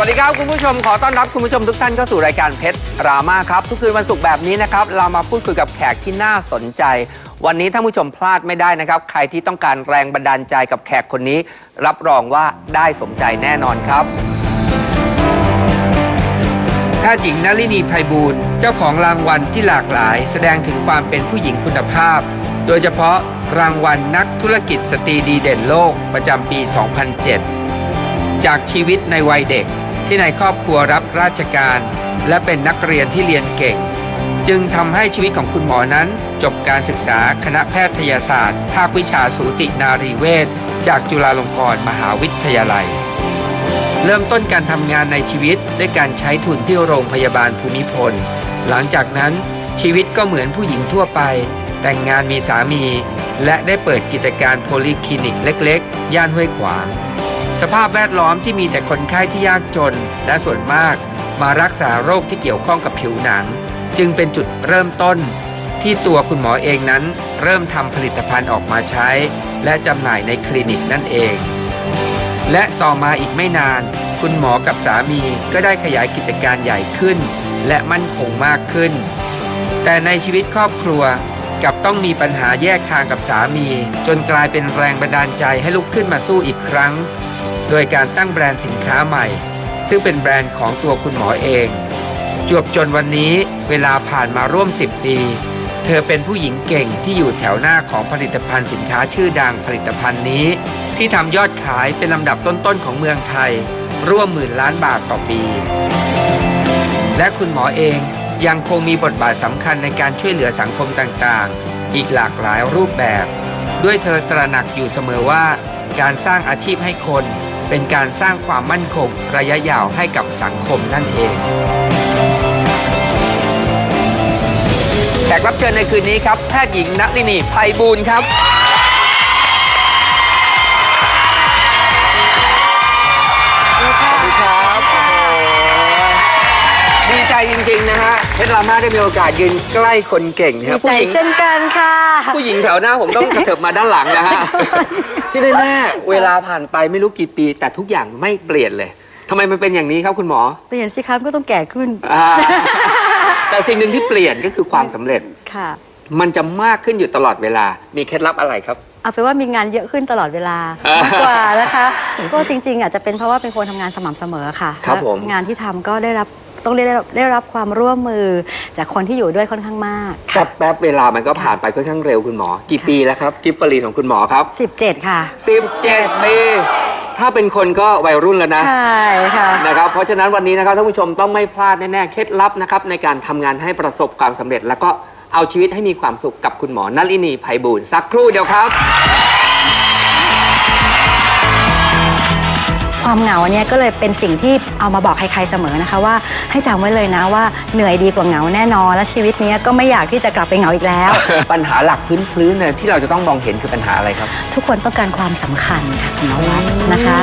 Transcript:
วัสดีครับคุณผู้ชมขอต้อนรับคุณผู้ชมทุกท่านเข้าสู่รายการเพชรรามาครับ ทุกคืนวันศุกร์แบบนี้นะครับ เรามาพูดคุยกับแขกที่น่าสนใจ วันนี้ท่านผู้ชมพลาดไม่ได้นะครับ ใครที่ต้องการแรงบันดาลใจกับแขกคนนี้ รับรองว่าได้สมใจแน่นอนครับแพทย์หญิงนลินีไพบูลย์เจ้าของรางวัลที่หลากหลาย แสดงถึงความเป็นผู้หญิงคุณภาพ โดยเฉพาะรางวัลนักธุรกิจสตรีดีเด่นโลกประจำปี 2007 จากชีวิตในวัยเด็ก ที่ในครอบครัวรับราชการ และเป็นนักเรียนที่เรียนเก่ง จึงทำให้ชีวิตของคุณหมอนั้น จบการศึกษาคณะแพทยศาสตร์ ภาควิชาสูตินารีเวชจากจุฬาลงกรณ์มหาวิทยาลัย เริ่มต้นการทำงานในชีวิตด้วยการใช้ทุนที่โรงพยาบาลภูมิพล หลังจากนั้นชีวิตก็เหมือนผู้หญิงทั่วไป แต่งงานมีสามี และได้เปิดกิจการโพลิคลินิกเล็ก ๆ ย่านห้วยขวาง สภาพแวดล้อมที่มีแต่คนไข้ที่ยากจน และส่วนมากมารักษาโรคที่เกี่ยวข้องกับผิวหนัง จึงเป็นจุดเริ่มต้น ที่ตัวคุณหมอเองนั้น เริ่มทำผลิตภัณฑ์ออกมาใช้ และจำหน่ายในคลินิกนั่นเอง และต่อมาอีกไม่นาน คุณหมอกับสามีก็ได้ขยายกิจการใหญ่ขึ้น และมั่นคงมากขึ้น แต่ในชีวิตครอบครัวกับต้องมีปัญหาแยกทางกับสามี จนกลายเป็นแรงบันดาลใจให้ลุกขึ้นมาสู้อีกครั้ง โดยการตั้งแบรนด์สินค้าใหม่ ซึ่งเป็นแบรนด์ของตัวคุณหมอเอง จวบจนวันนี้เวลาผ่านมาร่วม 10 ปี เธอเป็นผู้หญิงเก่งที่อยู่แถวหน้าของผลิตภัณฑ์สินค้าชื่อดังผลิตภัณฑ์นี้ ที่ทำยอดขายเป็นลำดับต้นๆของเมืองไทย ร่วมหมื่นล้านบาทต่อปี และคุณหมอเองยังคงมีบทบาทสำคัญในการช่วยเหลือสังคมต่างๆ อีกหลากหลายรูปแบบ ด้วยเธอตระหนักอยู่เสมอว่า การสร้างอาชีพให้คน เป็นการสร้างความมั่นคงระยะยาวให้กับสังคมนั่นเองแขกรับเชิญในคืนนี้ครับแพทย์หญิงณลินีไพบูลย์ครับสวัสดีครับโอ้โหดีใจจริงๆนะฮะ เพชรลามาได้มีโอกาสยืนใกล้คนเก่งนะครับใจผู้หญิงเช่นกันค่ะ ผู้หญิงแถวหน้าผมต้องกระเถิบมาด้านหลังนะฮะที่แน่ๆเวลาผ่านไปไม่รู้กี่ปี แต่ทุกอย่างไม่เปลี่ยนเลยทำไมมันเป็นอย่างนี้ครับคุณหมอ เปลี่ยนสิครับก็ต้องแก่ขึ้นอ่าแต่สิ่งหนึ่งที่เปลี่ยนก็คือความสำเร็จค่ะ มันจะมากขึ้นอยู่ตลอดเวลา มีเคล็ดลับอะไรครับเอาเป็นว่ามีงานเยอะขึ้นตลอดเวลาอ่ามมากกว่านะคะ ก็จริงๆอาจจะเป็นเพราะว่าเป็นคนทำงานสม่ำเสมอค่ะครับผมและงานที่ทำก็ได้รับ ต้องได้รับได้รับความร่วมมือจากคนที่อยู่ด้วยค่อนข้างมาก แป๊บแป๊บๆเวลามันก็ผ่านไปค่อนข้างเร็วคุณหมอ กี่ปีแล้วครับกิฟฟรีนของคุณหมอครับ 17 ค่ะ 17ปีถ้าเป็นคนก็วัยรุ่นแล้วนะ ใช่ค่ะนะครับเพราะฉะนั้นวันนี้นะครับท่านผู้ชมต้องไม่พลาดแน่ๆ เคล็ดลับนะครับในการทำงานให้ประสบความสำเร็จ แล้วก็เอาชีวิตให้มีความสุขกับคุณหมอนลินีไพบูลย์สักครู่เดียวครับ ความเหงาเนี่ยก็เลยเป็นสิ่งที่เอามาบอกใครๆเสมอนะคะว่าให้จำไว้เลยนะว่าเหนื่อยดีกว่าเหงาแน่นอน และชีวิตเนี้ยก็ไม่อยากที่จะกลับไปเหงาอีกแล้ว ปัญหาหลักพื้นๆเนี่ยที่เราจะต้องมองเห็นคือปัญหาอะไรครับ ทุกคนต้องการความสำคัญค่ะคุณนวัดนะคะ